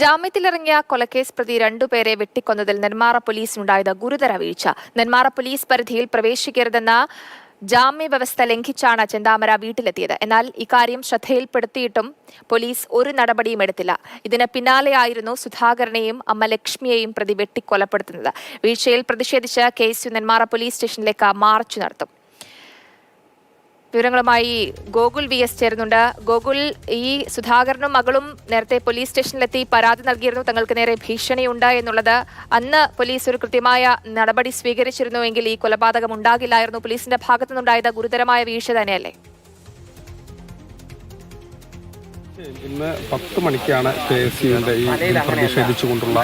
ജാമ്യത്തിലിറങ്ങിയ കൊലക്കേസ് പ്രതി രണ്ടുപേരെ വെട്ടിക്കൊന്നതിൽ നെന്മാറ പോലീസിനുണ്ടായത് ഗുരുതര വീഴ്ച. നെന്മാറ പോലീസ് പരിധിയിൽ പ്രവേശിക്കരുതെന്ന ജാമ്യ വ്യവസ്ഥ ലംഘിച്ചാണ് ചെന്താമര വീട്ടിലെത്തിയത്. എന്നാൽ ഇക്കാര്യം ശ്രദ്ധയിൽപ്പെടുത്തിയിട്ടും പോലീസ് ഒരു നടപടിയും എടുത്തില്ല. ഇതിന് പിന്നാലെയായിരുന്നു സുധാകരനെയും അമ്മ ലക്ഷ്മിയെയും പ്രതി വെട്ടിക്കൊലപ്പെടുത്തുന്നത്. വീഴ്ചയിൽ പ്രതിഷേധിച്ച് K S U Nenmara police സ്റ്റേഷനിലേക്ക് മാർച്ച് നടത്തും. വിവരങ്ങളുമായി ഗോകുൽ വി എസ് ചേരുന്നുണ്ട്. ഗോകുൽ ഈ സുധാകരനും മകളും നേരത്തെ പോലീസ് സ്റ്റേഷനിലെത്തി പരാതി നൽകിയിരുന്നു. തങ്ങൾക്ക് നേരെ ഭീഷണിയുണ്ട് എന്നുള്ളത് അന്ന് പോലീസ് ഒരു കൃത്യമായ നടപടി സ്വീകരിച്ചിരുന്നുവെങ്കിൽ ഈ കൊലപാതകം ഉണ്ടാകില്ലായിരുന്നു. പോലീസിന്റെ ഭാഗത്തുനിന്നുണ്ടായത് ഗുരുതരമായ വീഴ്ച തന്നെയല്ലേ? ഇന്ന് പത്ത് മണിക്കാണ് കെ എസ് യുവിന്റെ ഈ പ്രതിഷേധിച്ചുകൊണ്ടുള്ള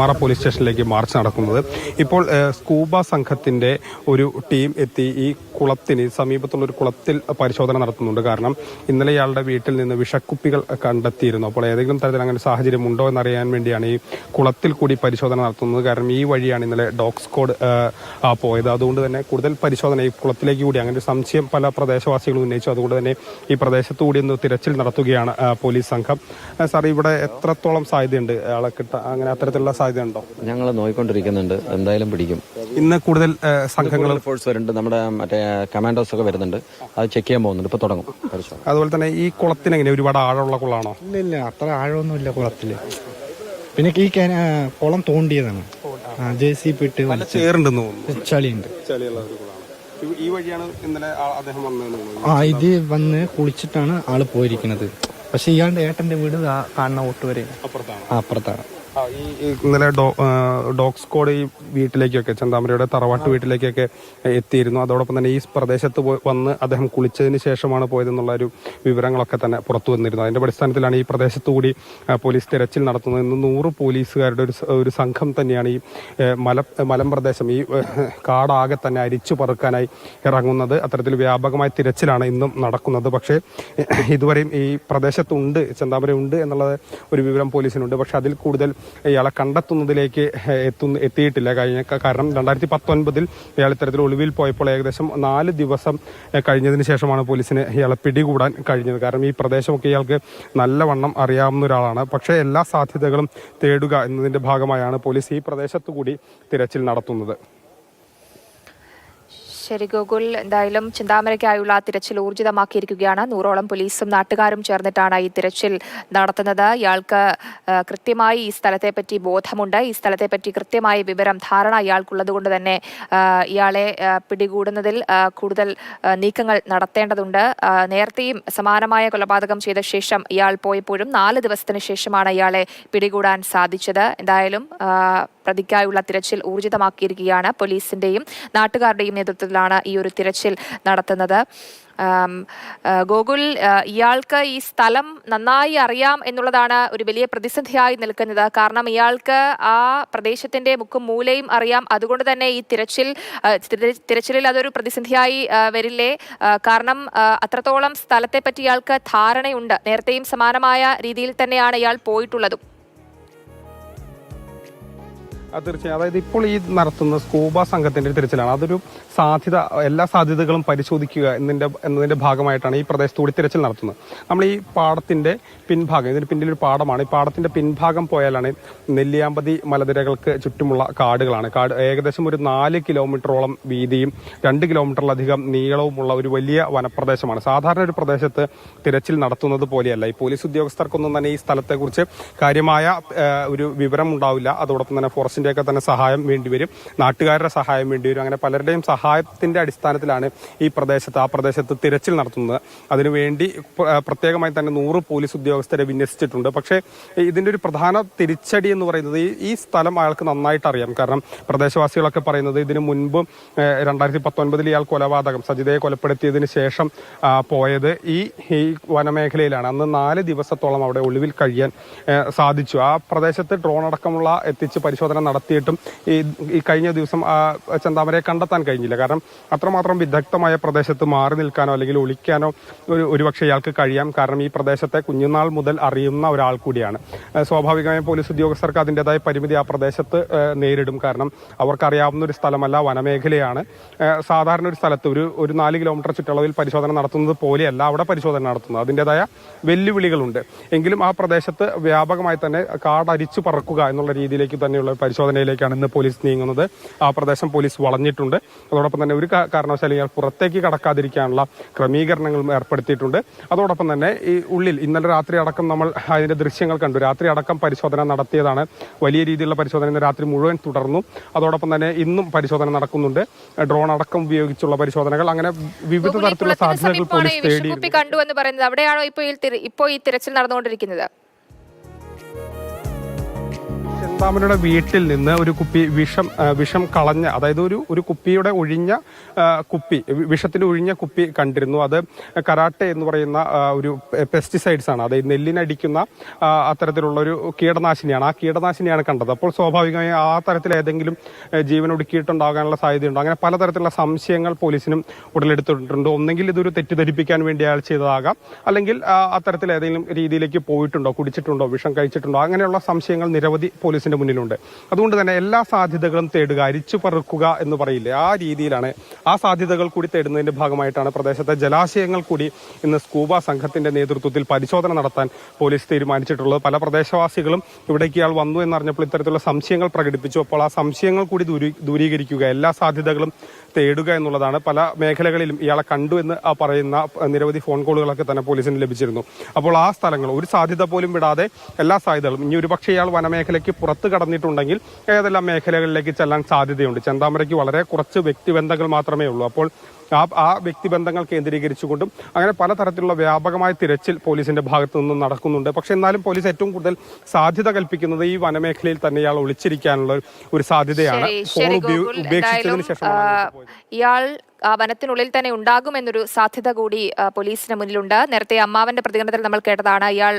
മറ പോലീസ് സ്റ്റേഷനിലേക്ക് മാർച്ച് നടക്കുന്നത്. ഇപ്പോൾ സ്കൂബ സംഘത്തിന്റെ ഒരു ടീം എത്തി ഈ കുളത്തിന് സമീപത്തുള്ള ഒരു കുളത്തിൽ പരിശോധന നടത്തുന്നുണ്ട്. കാരണം ഇന്നലെ ഇയാളുടെ വീട്ടിൽ നിന്ന് വിഷക്കുപ്പികൾ കണ്ടെത്തിയിരുന്നു. അപ്പോൾ ഏതെങ്കിലും തരത്തിൽ അങ്ങനെ സാഹചര്യം ഉണ്ടോ എന്നറിയാൻ വേണ്ടിയാണ് ഈ കുളത്തിൽ കൂടി പരിശോധന നടത്തുന്നത്. കാരണം ഈ വഴിയാണ് ഇന്നലെ ഡോഗ് സ്കോഡ് പോയത്. അതുകൊണ്ട് തന്നെ കൂടുതൽ പരിശോധന ഈ കുളത്തിലേക്ക് കൂടി അങ്ങനെ സംശയം പല പ്രദേശവാസികളും ഉന്നയിച്ചു. അതുകൊണ്ട് തന്നെ ഈ പ്രദേശത്തു കൂടി ഒന്ന് തിരച്ചിൽ നടത്തുകയാണ് പോലീസ് സംഘം. സാർ ഇവിടെ എത്രത്തോളം സാധ്യതയുണ്ട്? ആളെ കിട്ടാൻ അങ്ങനെ അത്തരത്തിലുള്ള സാധ്യതയുണ്ടോ? ഞങ്ങൾ നോക്കിക്കൊണ്ടിരിക്കുന്നുണ്ട് എന്തായാലും പിടിക്കും. ഇന്ന് കൂടുതൽ സംഘങ്ങൾ ഫോഴ്സ് വരുന്നുണ്ട്. നമ്മുടെ മറ്റേ കമാൻഡോസ് ഒക്കെ വരുന്നുണ്ട്. അത് ചെക്ക് ചെയ്യാൻ പോകുന്നുണ്ട്. ഇപ്പൊ തുടങ്ങും. അതുപോലെ തന്നെ ഈ കുളത്തിന് എങ്ങനെ? ഒരുപാട് ആഴമുള്ള കുളമാണോ ഇല്ല ഇല്ല. അത്ര ആഴമൊന്നുമില്ല കുളത്തിൽ. പിന്നെ ഈ കുളം തോണ്ടിയതാണ്. ജെ സി പിട്ട് ചേറുണ്ടെന്ന് തോന്നുന്നു. ചളിയുണ്ട്. ചളിയുള്ള ഒരു കുളമാണ് ഈ- വഴിയാണ് ഇന്നലെ ആ- അദ്ദേഹം വന്നതെന്ന് ആ ഇത് വന്ന് കുളിച്ചിട്ടാണ് ആൾ പോയിരിക്കുന്നത്. പക്ഷെ ഇയാളുടെ ഏട്ടന്റെ വീട് കാണുന്ന ഓട്ട് വരെ. അപ്പുറത്താണ്. അപ്പുറത്താണ്. ഈ ഇന്നലെ ഡോക്സ് കോഡ് ഡോഗ് സ്ക്വാഡ് ഈ വീട്ടിലേക്കൊക്കെ ചന്താമരയുടെ തറവാട്ട് വീട്ടിലേക്കൊക്കെ എത്തിയിരുന്നു. അതോടൊപ്പം തന്നെ ഈ പ്രദേശത്ത് വന്ന് അദ്ദേഹം കുളിച്ചതിന് ശേഷമാണ് പോയതെന്നുള്ള ഒരു വിവരങ്ങളൊക്കെ തന്നെ പുറത്തു വന്നിരുന്നു അതിന്റെ അടിസ്ഥാനത്തിലാണ് ഈ പ്രദേശത്തുകൂടി പോലീസ് തിരച്ചിൽ നടത്തുന്നത്. ഇന്ന് നൂറ് പോലീസുകാരുടെ ഒരു ഒരു സംഘം തന്നെയാണ് ഈ മല മല മലമ്പ്രദേശം ഈ കാടാകെ തന്നെ അരിച്ചു പറക്കാനായി ഇറങ്ങുന്നത്. അത്തരത്തിൽ വ്യാപകമായ തിരച്ചിലാണ് ഇന്നും നടക്കുന്നത്. പക്ഷേ ഇതുവരെയും ഈ പ്രദേശത്തുണ്ട് ചന്താമരയുണ്ട് ഉണ്ട് എന്നുള്ളത് ഒരു വിവരം പോലീസിനുണ്ട്. പക്ഷേ അതിൽ കൂടുതൽ ഇയാളെ കണ്ടെത്തുന്നതിലേക്ക് എത്തുന്ന എത്തിയിട്ടില്ല. കഴിഞ്ഞ കാരണം രണ്ടായിരത്തി പത്തൊൻപതിൽ ഇയാൾ ഇത്തരത്തിൽ ഒളിവിൽ പോയപ്പോൾ ഏകദേശം നാല് ദിവസം കഴിഞ്ഞതിന് ശേഷമാണ് പോലീസിന് ഇയാളെ പിടികൂടാൻ കഴിഞ്ഞത്. കാരണം ഈ പ്രദേശമൊക്കെ ഇയാൾക്ക് നല്ലവണ്ണം അറിയാവുന്ന ഒരാളാണ്. പക്ഷേ എല്ലാ സാധ്യതകളും തേടുക എന്നതിന്റെ ഭാഗമായാണ് പോലീസ് ഈ പ്രദേശത്തു കൂടി തിരച്ചിൽ നടത്തുന്നത്. ശരി ഗോകുൽ എന്തായാലും ചിന്താമരയ്ക്കായുള്ള തിരച്ചിൽ ഊർജിതമാക്കിയിരിക്കുകയാണ്. നൂറോളം പോലീസും നാട്ടുകാരും ചേർന്നിട്ടാണ് ഈ തിരച്ചിൽ നടത്തുന്നത്. ഇയാൾക്ക് കൃത്യമായി ഈ സ്ഥലത്തെപ്പറ്റി ബോധമുണ്ട്. ഈ സ്ഥലത്തെപ്പറ്റി കൃത്യമായ വിവരം ധാരണ ഇയാൾക്കുള്ളത് കൊണ്ട് തന്നെ ഇയാളെ പിടികൂടുന്നതിൽ കൂടുതൽ നീക്കങ്ങൾ നടത്തേണ്ടതുണ്ട്. നേരത്തെയും സമാനമായ കൊലപാതകം ചെയ്ത ശേഷം ഇയാൾ പോയപ്പോഴും നാല് ദിവസത്തിന് ശേഷമാണ് ഇയാളെ പിടികൂടാൻ സാധിച്ചത്. എന്തായാലും പ്രതിക്കായുള്ള തിരച്ചിൽ ഊർജിതമാക്കിയിരിക്കുകയാണ്. പോലീസിന്റെയും നാട്ടുകാരുടെയും നേതൃത്വത്തിലാണ് ഈ ഒരു തിരച്ചിൽ നടത്തുന്നത്. ഗോകുൽ ഇയാൾക്ക് ഈ സ്ഥലം നന്നായി അറിയാം എന്നുള്ളതാണ് ഒരു വലിയ പ്രതിസന്ധിയായി നിൽക്കുന്നത്. കാരണം ഇയാൾക്ക് ആ പ്രദേശത്തിന്റെ മുക്കും മൂലയും അറിയാം. അതുകൊണ്ട് തന്നെ ഈ തിരച്ചിൽ തിരച്ചിലിൽ അതൊരു പ്രതിസന്ധിയായി വരില്ലേ? കാരണം അത്രത്തോളം സ്ഥലത്തെ പറ്റി ഇയാൾക്ക് ധാരണയുണ്ട്. നേരത്തെയും സമാനമായ രീതിയിൽ തന്നെയാണ് ഇയാൾ പോയിട്ടുള്ളതും. തീർച്ചയായും. അതായത് ഇപ്പോൾ ഈ നടത്തുന്ന സ്കൂബ സംഘത്തിന്റെ തിരച്ചിലാണ്. അതൊരു സാധ്യത എല്ലാ സാധ്യതകളും പരിശോധിക്കുക എന്നതിന്റെ എന്നതിന്റെ ഭാഗമായിട്ടാണ് ഈ പ്രദേശത്തൂടി തിരച്ചിൽ നടത്തുന്നത്. നമ്മൾ ഈ പാടത്തിന്റെ പിൻഭാഗം ഇതിന് പിന്നിൽ ഒരു പാടമാണ്. ഈ പാടത്തിന്റെ പിൻഭാഗം പോയാലാണ് നെല്ലിയാമ്പതി മലനിരകൾക്ക് ചുറ്റുമുള്ള കാടുകളാണ്. കാട് ഏകദേശം ഒരു നാല് കിലോമീറ്ററോളം വീതിയും രണ്ട് കിലോമീറ്ററിലധികം നീളവുമുള്ള ഒരു വലിയ വനപ്രദേശമാണ്. സാധാരണ ഒരു പ്രദേശത്ത് തിരച്ചിൽ നടത്തുന്നത് പോലെയല്ല. ഈ പോലീസ് ഉദ്യോഗസ്ഥർക്കൊന്നും തന്നെ ഈ സ്ഥലത്തെക്കുറിച്ച് കാര്യമായ ഒരു വിവരം ഉണ്ടാവില്ല അതോടൊപ്പം തന്നെ ഫോറസ്റ്റിന്റെ ഒക്കെ തന്നെ സഹായം വേണ്ടിവരും നാട്ടുകാരുടെ സഹായം വേണ്ടിവരും അങ്ങനെ പലരുടെയും സഹായത്തിന്റെ അടിസ്ഥാനത്തിലാണ് ഈ പ്രദേശത്ത് ആ പ്രദേശത്ത് തിരച്ചിൽ നടത്തുന്നത്. അതിനുവേണ്ടി പ്ര- പ്രത്യേകമായി തന്നെ നൂറ് പോലീസ് ഉദ്യോഗസ്ഥരെ വിന്യസിച്ചിട്ടുണ്ട്. പക്ഷേ ഇതിന്റെ ഒരു പ്രധാന തിരിച്ചടി എന്ന് പറയുന്നത് ഈ ഈ സ്ഥലം അയാൾക്ക് നന്നായിട്ട് അറിയാം. കാരണം പ്രദേശവാസികളൊക്കെ പറയുന്നത് ഇതിനു മുൻപ് രണ്ടായിരത്തി പത്തൊൻപതിൽ ഇയാൾ കൊലപാതകം സജിതയെ കൊലപ്പെടുത്തിയതിന് ശേഷം പോയത് ഈ ഈ വനമേഖലയിലാണ്. അന്ന് നാല് ദിവസത്തോളം അവിടെ ഒളിവിൽ കഴിയാൻ സാധിച്ചു. ആ പ്രദേശത്ത് ഡ്രോൺ അടക്കമുള്ള എത്തിച്ച് പരിശോധന നടത്തിയിട്ടും ഈ ഈ കഴിഞ്ഞ ദിവസം ആ ചന്താമരയെ കണ്ടെത്താൻ കഴിഞ്ഞില്ല. കാരണം അത്രമാത്രം വിദഗ്ധമായ പ്രദേശത്ത് മാറി നിൽക്കാനോ അല്ലെങ്കിൽ ഒളിക്കാനോ ഒരു ഒരുപക്ഷെ ഇയാൾക്ക് കഴിയാം. കാരണം ഈ പ്രദേശത്തെ കുഞ്ഞുനാൾ മുതൽ അറിയുന്ന ഒരാൾ കൂടിയാണ്. സ്വാഭാവികമായും പോലീസ് ഉദ്യോഗസ്ഥർക്ക് അതിന്റെതായ പരിമിതി ആ പ്രദേശത്ത് നേരിടും. കാരണം അവർക്കറിയാവുന്ന ഒരു സ്ഥലമല്ല വനമേഖലയാണ്. സാധാരണ ഒരു സ്ഥലത്ത് ഒരു ഒരു നാല് കിലോമീറ്റർ ചുറ്റളവിൽ പരിശോധന നടത്തുന്നത് പോലെയല്ല അവിടെ പരിശോധന നടത്തുന്നത്. അതിന്റെതായ വെല്ലുവിളികളുണ്ട്. എങ്കിലും ആ പ്രദേശത്ത് വ്യാപകമായി തന്നെ കാടരിച്ചു പറക്കുക എന്നുള്ള രീതിയിലേക്ക് തന്നെയുള്ള പരിശോധനയിലേക്കാണ് ഇന്ന് പോലീസ് നീങ്ങുന്നത്. ആ പ്രദേശം പോലീസ് വളഞ്ഞിട്ടുണ്ട്. അതോടൊപ്പം തന്നെ ഒരു കാരണവശാലും ഇയാൾ പുറത്തേക്ക് കടക്കാതിരിക്കാനുള്ള ക്രമീകരണങ്ങളും ഏർപ്പെടുത്തിയിട്ടുണ്ട്. അതോടൊപ്പം തന്നെ ഈ ഉള്ളിൽ ഇന്നലെ രാത്രി അടക്കം നമ്മൾ അതിന്റെ ദൃശ്യങ്ങൾ കണ്ടു. രാത്രി അടക്കം പരിശോധന നടത്തിയതാണ്. വലിയ രീതിയിലുള്ള പരിശോധന ഇന്ന് രാത്രി മുഴുവൻ തുടർന്നു. അതോടൊപ്പം തന്നെ ഇന്നും പരിശോധന നടക്കുന്നുണ്ട്. ഡ്രോൺ അടക്കം ഉപയോഗിച്ചുള്ള പരിശോധനകൾ. അങ്ങനെ വിവിധ തരത്തിലുള്ള സാധ്യതകൾ പോലീസ് തേടി കണ്ടു എന്ന് പറയുന്നത് അവിടെയാണോ ഇപ്പോൾ ഇപ്പോൾ ഈ തിരച്ചിൽ നടന്നുകൊണ്ടിരിക്കുന്നത്? ചെന്താമരയുടെ വീട്ടിൽ നിന്ന് ഒരു കുപ്പി വിഷം വിഷം കളഞ്ഞ അതായത് ഒരു ഒരു കുപ്പിയുടെ ഒഴിഞ്ഞ കുപ്പി വിഷത്തിന്റെ ഒഴിഞ്ഞ കുപ്പി കണ്ടിരുന്നു. അത് കരാട്ടെ എന്ന് പറയുന്ന ഒരു പെസ്റ്റിസൈഡ്സ് ആണ്. അതായത് നെല്ലിനടിക്കുന്ന അത്തരത്തിലുള്ള ഒരു കീടനാശിനിയാണ്. ആ കീടനാശിനിയാണ് കണ്ടത്. അപ്പോൾ സ്വാഭാവികമായി ആ തരത്തിൽ ഏതെങ്കിലും ഒടുക്കിയിട്ടുണ്ടാകാനുള്ള സാധ്യതയുണ്ട്. അങ്ങനെ പലതരത്തിലുള്ള സംശയങ്ങൾ പോലീസിനും ഉടലെടുത്തിട്ടുണ്ട്. ഒന്നെങ്കിൽ ഇതൊരു തെറ്റിദ്ധരിപ്പിക്കാൻ വേണ്ടി അയാൾ ചെയ്തതാകാം. അല്ലെങ്കിൽ അത്തരത്തിൽ ഏതെങ്കിലും രീതിയിലേക്ക് പോയിട്ടുണ്ടോ കുടിച്ചിട്ടുണ്ടോ വിഷം കഴിച്ചിട്ടുണ്ടോ അങ്ങനെയുള്ള സംശയങ്ങൾ നിരവധി പോലീസിന്റെ മുന്നിലുണ്ട്. അതുകൊണ്ട് തന്നെ എല്ലാ സാധ്യതകളും തേടുക അരിച്ചു പറക്കുക എന്ന് പറയില്ലേ? ആ രീതിയിലാണ് ആ സാധ്യതകൾ കൂടി തേടുന്നതിന്റെ ഭാഗമായിട്ടാണ് പ്രദേശത്തെ ജലാശയങ്ങൾ കൂടി ഇന്ന് സ്കൂബ സംഘത്തിന്റെ നേതൃത്വത്തിൽ പരിശോധന നടത്താൻ പോലീസ് തീരുമാനിച്ചിട്ടുള്ളത്. പല പ്രദേശവാസികളും ഇവിടേക്ക് ഇയാൾ വന്നു എന്നറിഞ്ഞപ്പോൾ ഇത്തരത്തിലുള്ള സംശയങ്ങൾ പ്രകടിപ്പിച്ചു. അപ്പോൾ ആ സംശയങ്ങൾ കൂടി ദൂരീകരിക്കുക എല്ലാ സാധ്യതകളും തേടുക എന്നുള്ളതാണ് പല മേഖലകളിലും ഇയാളെ കണ്ടു എന്ന് പറയുന്ന നിരവധി ഫോൺ കോളുകളൊക്കെ തന്നെ പോലീസിന് ലഭിച്ചിരുന്നു. അപ്പോൾ ആ സ്ഥലങ്ങൾ ഒരു സാധ്യത പോലും വിടാതെ എല്ലാ സാധ്യതകളും ഇനി ഒരു പക്ഷേ ഇയാൾ വനമേഖലയ്ക്ക് പുറത്ത് കടന്നിട്ടുണ്ടെങ്കിൽ ഏതെല്ലാം മേഖലകളിലേക്ക് ചെല്ലാൻ സാധ്യതയുണ്ട്? ചെന്താമരയ്ക്ക് വളരെ കുറച്ച് വ്യക്തിബന്ധങ്ങൾ മാത്രമേ ഉള്ളൂ. അപ്പോൾ ആ ആ വ്യക്തിബന്ധങ്ങൾ കേന്ദ്രീകരിച്ചുകൊണ്ടും അങ്ങനെ പലതരത്തിലുള്ള വ്യാപകമായ തിരച്ചിൽ പോലീസിന്റെ ഭാഗത്തു നിന്നും നടക്കുന്നുണ്ട്. പക്ഷേ എന്നാലും പോലീസ് ഏറ്റവും കൂടുതൽ സാധ്യത കൽപ്പിക്കുന്നത് ഈ വനമേഖലയിൽ തന്നെ ഇയാൾ ഒളിച്ചിരിക്കാനുള്ള ഒരു സാധ്യതയാണ്. ഫോൺ ഉപേക്ഷിച്ചതിന് പോയത്. ഇയാൾ വനത്തിനുള്ളിൽ തന്നെ ഉണ്ടാകുമെന്നൊരു സാധ്യത കൂടി പോലീസിന് മുന്നിലുണ്ട്. നേരത്തെ അമ്മാവന്റെ പ്രതികരണത്തിൽ നമ്മൾ കേട്ടതാണ് ഇയാൾ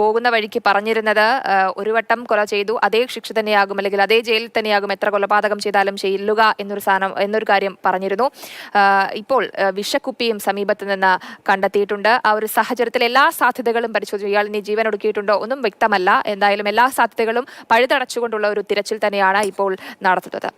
പോകുന്ന വഴിക്ക് പറഞ്ഞിരുന്നത് ഒരു വട്ടം കൊല ചെയ്തു അതേ ശിക്ഷ തന്നെയാകും അല്ലെങ്കിൽ അതേ ജയിലിൽ തന്നെയാകും എത്ര കൊലപാതകം ചെയ്താലും ചെയ്യില്ലുക എന്നൊരു സാധനം എന്നൊരു കാര്യം പറഞ്ഞിരുന്നു. ഇപ്പോൾ വിഷക്കുപ്പിയും സമീപത്ത് നിന്ന് കണ്ടെത്തിയിട്ടുണ്ട്. ആ ഒരു സാഹചര്യത്തിൽ എല്ലാ സാധ്യതകളും പരിശോധിച്ചു. ഇയാൾ ഇനി ജീവൻ ഒടുക്കിയിട്ടുണ്ടോ ഒന്നും വ്യക്തമല്ല. എന്തായാലും എല്ലാ സാധ്യതകളും പഴുതടച്ചുകൊണ്ടുള്ള ഒരു തിരച്ചിൽ തന്നെയാണ് ഇപ്പോൾ നടത്തുന്നത്.